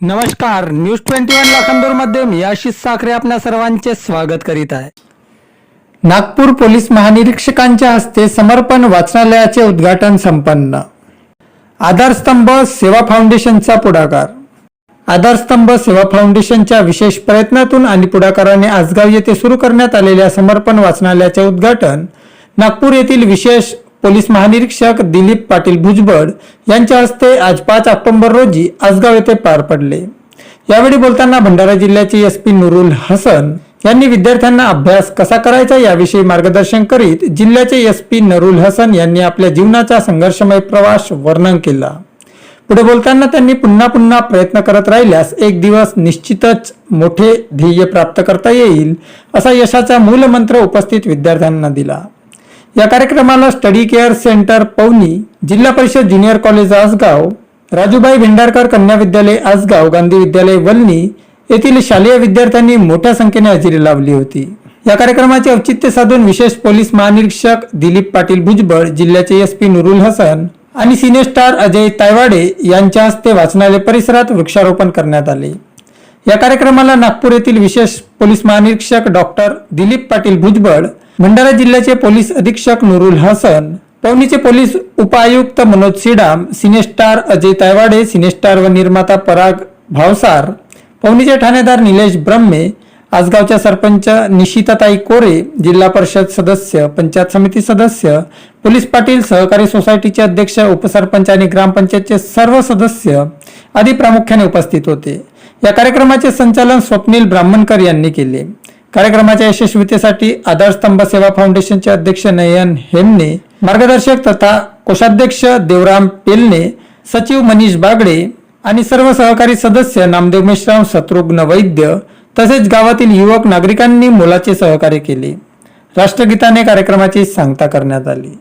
नमस्कार news twenty one लाखांदूरमध्ये मी आशिष साखरे आपल्या सर्वांचे स्वागत करीत आहे. नागपूर पोलीस महानिरीक्षकांच्या हस्ते समर्पण वाचनालयाचे उद्घाटन संपन्न. आधारस्तंभ सेवा फाउंडेशनचा पुढाकार. आधारस्तंभ सेवा फाउंडेशनच्या विशेष प्रयत्नातून आणि पुढाकाराने आजगाव येथे सुरू करण्यात आलेल्या समर्पण वाचनालयाचे उद्घाटन नागपूर येथील विशेष पोलीस महानिरीक्षक दिलीप पाटील भुजबळ यांच्या हस्ते आज पाच ऑक्टोंबर रोजी आसगाव येथे पार पडले. यावेळी बोलताना भंडारा जिल्ह्याचे एस पी नुरुल हसन यांनी विद्यार्थ्यांना अभ्यास कसा करायचा याविषयी मार्गदर्शन करीत जिल्ह्याचे एस पी नरुल हसन यांनी आपल्या जीवनाचा संघर्षमय प्रवास वर्णन केला. पुढे बोलताना त्यांनी पुन्हा पुन्हा प्रयत्न करत राहिल्यास एक दिवस निश्चितच मोठे ध्येय प्राप्त करता येईल असा यशाचा मूलमंत्र उपस्थित विद्यार्थ्यांना दिला. या कार्यक्रमाला study care centre Pauni Zilla Parishad junior college Asgaon Rajubai Bhendarkar Kanya Vidyalaya Asgaon Gandhi विद्यालय वल्ली येथील शालेय विद्यार्थ्यांनी मोठ्या संख्येने हजेरी लावली होती. या कार्यक्रमाचे औचित्य साधून विशेष पोलीस महानिरीक्षक दिलीप पाटील भुजबळ जिल्ह्याचे एस पी नुरुल हसन आणि सिने स्टार अजय तायवाडे यांच्या हस्ते वाचनालय परिसरात वृक्षारोपण करण्यात आले. या कार्यक्रमाला नागपूर येथील विशेष पोलीस महानिरीक्षक डॉक्टर दिलीप पाटील भुजबळ भंडारा जिल्ह्याचे पोलीस अधीक्षक नुरुल हसन पवनीचे पोलीस उपायुक्त Manoj Sidam cine star Ajay Taywade cine star व निर्माता पराग भावसार पवनीचे ठाणेदार निलेश ब्रह्मे आजगावच्या सरपंच निशिताताई कोरे जिल्हा परिषद सदस्य पंचायत समिती सदस्य पोलीस पाटील सहकारी सोसायटीचे अध्यक्ष उपसरपंच आणि ग्रामपंचायतचे सर्व सदस्य आदी प्रामुख्याने उपस्थित होते. या कार्यक्रमाचे संचालन स्वप्नील ब्राह्मणकर यांनी केले. कार्यक्रमाच्या यशस्वीतेसाठी आधारस्तंभ सेवा फाउंडेशनचे अध्यक्ष नयन हेमने मार्गदर्शक तथा कोषाध्यक्ष देवराम पेलने सचिव मनीष बागडे आणि सर्व सहकारी सदस्य नामदेव मेश्राम शत्रुघ्न वैद्य तसेच गावातील युवक नागरिकांनी मोलाचे सहकार्य केले. राष्ट्रगीताने कार्यक्रमाची सांगता करण्यात आली.